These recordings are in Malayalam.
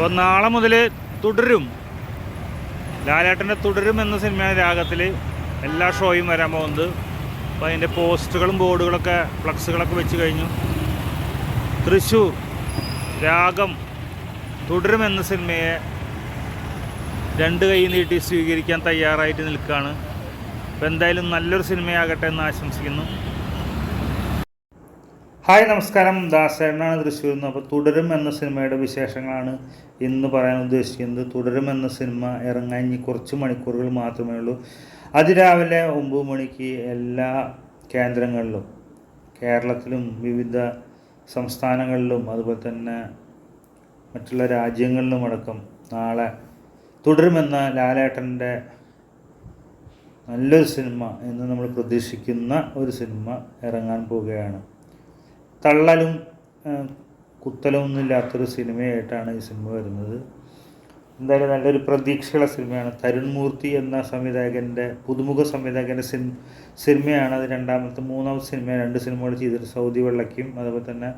അപ്പോൾ നാളെ മുതൽ തുടരും. ലാലേട്ടന്റെ തുടരും എന്ന സിനിമയുടെ രാഗത്തിൽ എല്ലാ ഷോയും വരാൻ പോകുന്നത്. അപ്പോൾ അതിന്റെ പോസ്റ്ററുകളും ബോർഡുകളൊക്കെ ഫ്ലക്സുകളൊക്കെ വെച്ച് കഴിഞ്ഞു. തൃശ്ശൂർ രാഗം തുടരും എന്ന സിനിമയെ രണ്ട് കൈ നീട്ടി സ്വീകരിക്കാൻ തയ്യാറായിട്ട് നിൽക്കുകയാണ് അപ്പോൾ എന്തായാലും നല്ലൊരു സിനിമയാകട്ടെ എന്ന് ആശംസിക്കുന്നു. ഹായ് നമസ്കാരം. ദാസേനാണ് തൃശ്ശൂരിൽ നിന്ന് അപ്പോൾ തുടരും എന്ന സിനിമയുടെ വിശേഷങ്ങളാണ് ഇന്ന് പറയാൻ ഉദ്ദേശിക്കുന്നത്. തുടരും എന്ന സിനിമ ഇറങ്ങാൻ ഇനി കുറച്ച് മണിക്കൂറുകൾ മാത്രമേ ഉള്ളൂ. അതിരാവിലെ ഒമ്പത് മണിക്ക് എല്ലാ കേന്ദ്രങ്ങളിലും കേരളത്തിലും വിവിധ സംസ്ഥാനങ്ങളിലും അതുപോലെ തന്നെ മറ്റുള്ള രാജ്യങ്ങളിലും അടക്കം നാളെ തുടരുമെന്ന ലാലേട്ടന്റെ നല്ലൊരു സിനിമ എന്ന് നമ്മൾ പ്രതീക്ഷിക്കുന്ന ഒരു സിനിമ ഇറങ്ങാൻ പോവുകയാണ്. തള്ളലും കുത്തലും ഒന്നും ഇല്ലാത്തൊരു സിനിമയായിട്ടാണ് ഈ സിനിമ വരുന്നത്. എന്തായാലും നല്ലൊരു പ്രതീക്ഷയുള്ള സിനിമയാണ്. തരുൺ മൂർത്തി എന്ന സംവിധായകന്റെ പുതുമുഖ സംവിധായകന്റെ സിൻ സിനിമയാണ് അത് രണ്ടാമത്തെ മൂന്നാമത്തെ സിനിമ രണ്ട് സിനിമകൾ ചെയ്തിട്ട് സൗദി വെള്ളയ്ക്കും അതുപോലെ തന്നെ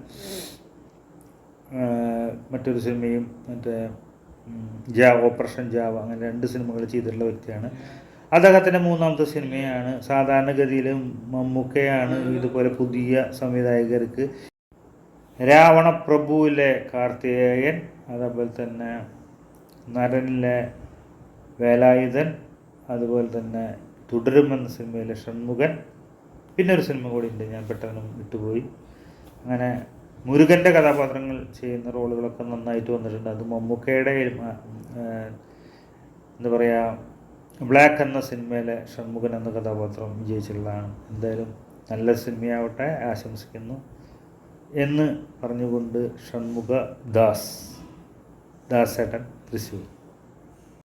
മറ്റൊരു സിനിമയും മറ്റേ ജാവ ഓപ്പറേഷൻ ജാവ അങ്ങനെ രണ്ട് സിനിമകൾ ചെയ്തിട്ടുള്ള വ്യക്തിയാണ്. അദ്ദേഹത്തിന്റെ മൂന്നാമത്തെ സിനിമയാണ്. സാധാരണഗതിയിൽ മമ്മൂക്കയാണ് ഇതുപോലെ പുതിയ സംവിധായകർക്ക്. രാവണപ്രഭുവിലെ കാർത്തികേയൻ അതേപോലെ തന്നെ നരനിലെ വേലായുധൻ അതുപോലെ തന്നെ തുടരുമെന്ന സിനിമയിലെ ഷൺമുഖൻ. പിന്നെ ഒരു സിനിമ കൂടി ഉണ്ട് ഞാൻ പെട്ടെന്ന് വിട്ടുപോയി. അങ്ങനെ മുരുകന്റെ കഥാപാത്രങ്ങൾ ചെയ്യുന്ന റോളുകളൊക്കെ നന്നായിട്ട് വന്നിട്ടുണ്ട്. അത് മമ്മൂക്കയുടെ എന്താ പറയുക ബ്ലാക്ക് എന്ന സിനിമയിലെ ഷൺമുഖൻ എന്ന കഥാപാത്രം വിജയിച്ചിട്ടുള്ളതാണ്. എന്തായാലും നല്ല സിനിമയാവട്ടെ ആശംസിക്കുന്നു. എന്ന് പറഞ്ഞുകൊണ്ട് ഷൺമുഖ ദാസ് ദാസേട്ടൻ തൃശ്ശൂർ.